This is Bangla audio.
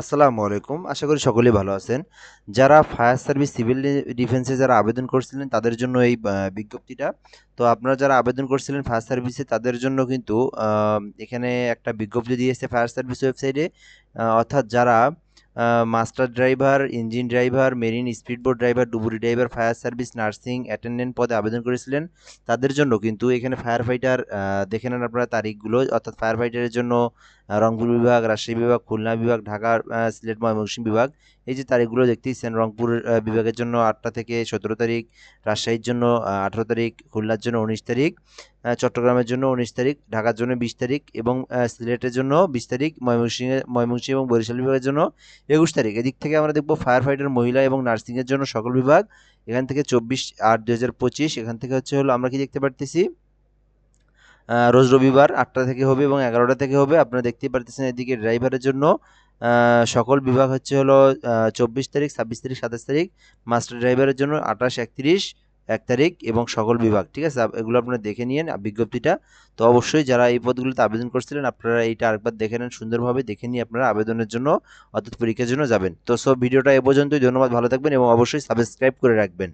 আসসালামু আলাইকুম। আশা করি সকলেই ভালো আছেন। যারা ফায়ার সার্ভিস, সিভিল ডিফেন্সে যারা আবেদন করছিলেন, তাদের জন্য এই বিজ্ঞপ্তিটা। তো আপনারা যারা আবেদন করছিলেন ফায়ার সার্ভিসে, তাদের জন্য কিন্তু এখানে একটা বিজ্ঞপ্তি দিয়েছে ফায়ার সার্ভিস ওয়েবসাইটে। অর্থাৎ যারা master driver engine driver marine speedboat driver ডুবুরি driver fire service nursing attendant পদে আবেদন করেছিলেন। তাদের জন্য কিন্তু এখানে ফায়ার ফাইটার দেখে নেন আপনারা তারিখগুলো। অর্থাৎ ফায়ার ফাইটারের জন্য রংপুর বিভাগ, রাজশাহী বিভাগ, খুলনা বিভাগ, ঢাকা সিলেট, ময়মনসিংহ বিভাগ। এই যে তারিখগুলো দেখতেইছেন রংপুর বিভাগের জন্য আটটা থেকে সতেরো তারিখ, রাজশাহীর জন্য আঠেরো তারিখ, খুলনার জন্য উনিশ তারিখ। চট্টগ্রামের জন্য উনিশ তারিখ, ঢাকার জন্য বিশ তারিখ এবং সিলেটের জন্য বিশ তারিখ, ময়মনসিংহে, ময়মনসিংহ এবং বরিশাল বিভাগের জন্য একুশ তারিখ। এদিক থেকে আমরা দেখব ফায়ার ফাইটার, মহিলা এবং নার্সিংয়ের জন্য সকল বিভাগ। এখান থেকে চব্বিশ আট দুই হাজার পঁচিশ, এখান থেকে হচ্ছে হলো আমরা কি দেখতে পারতেছি? রোজ রবিবার আটটা থেকে হবে এবং এগারোটা থেকে হবে। আপনারা দেখতেই পারতেছেন এদিকে ড্রাইভারের জন্য সকল বিভাগ হচ্ছে হলো চব্বিশ তারিখ, ছাব্বিশ তারিখ, সাতাশ তারিখ। মাস্টার ড্রাইভারের জন্য আঠাশ, একত্রিশ। এক তারিখ এবং সকল বিভাগ, ঠিক আছে? এগুলো আপনারা দেখে নিন বিজ্ঞপ্তিটা। তো অবশ্যই যারা এই পদগুলিতে আবেদন করছিলেন, আপনারা এইটা আরেকবার দেখে নেন, সুন্দরভাবে দেখে নিয়ে আপনারা আবেদনের জন্য, অর্থাৎ পরীক্ষার জন্য যাবেন। তো সব ভিডিওটা এ পর্যন্তই। ধন্যবাদ, ভালো থাকবেন এবং অবশ্যই সাবস্ক্রাইব করে রাখবেন।